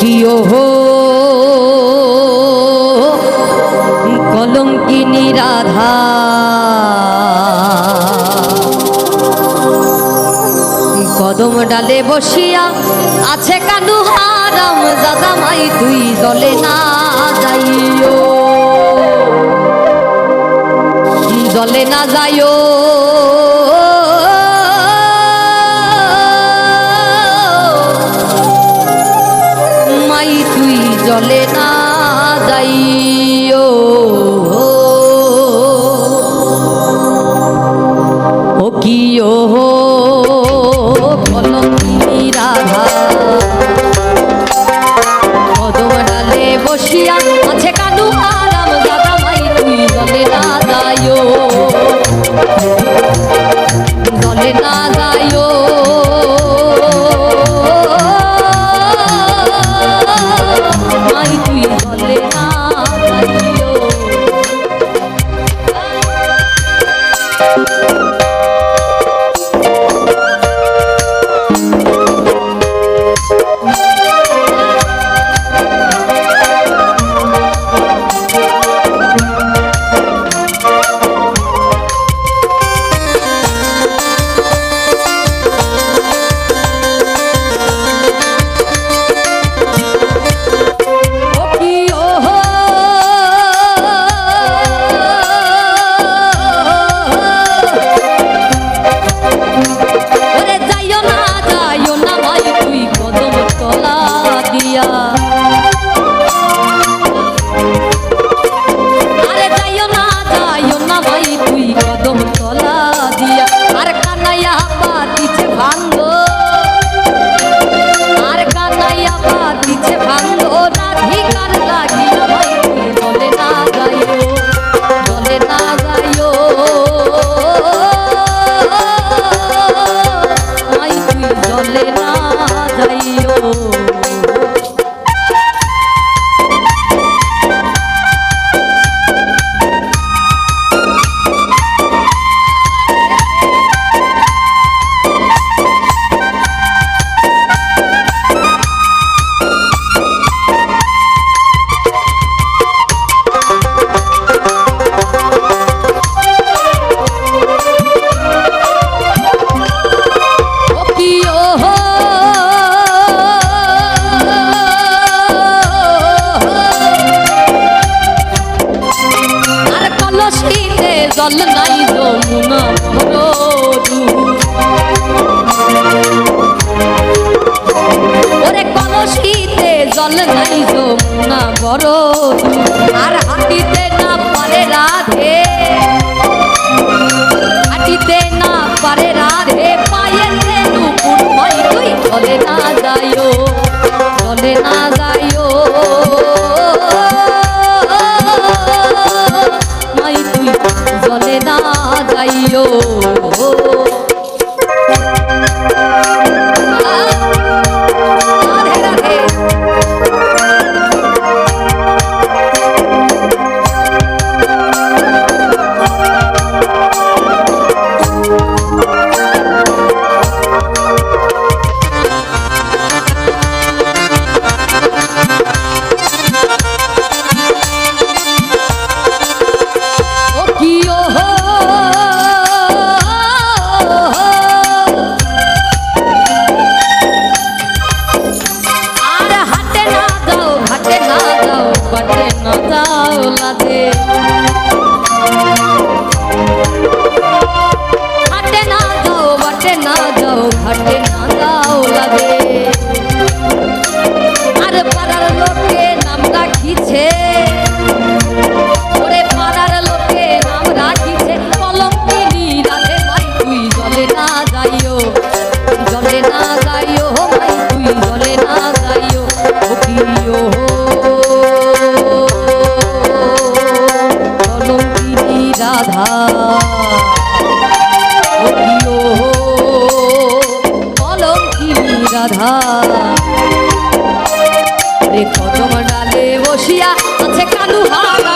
কিও হো। কলঙ্কিনী রাধা। কদম ডালে বসিয়া আছে কানু হারাম দাদা মাই তুই জলে না যাইও। দলে না যাইও। জলে না যাইও। ও কি ও জল নাই যমুনা ভরো। দিও কদম ডালে বসিয়া আছে কালু হাওয়া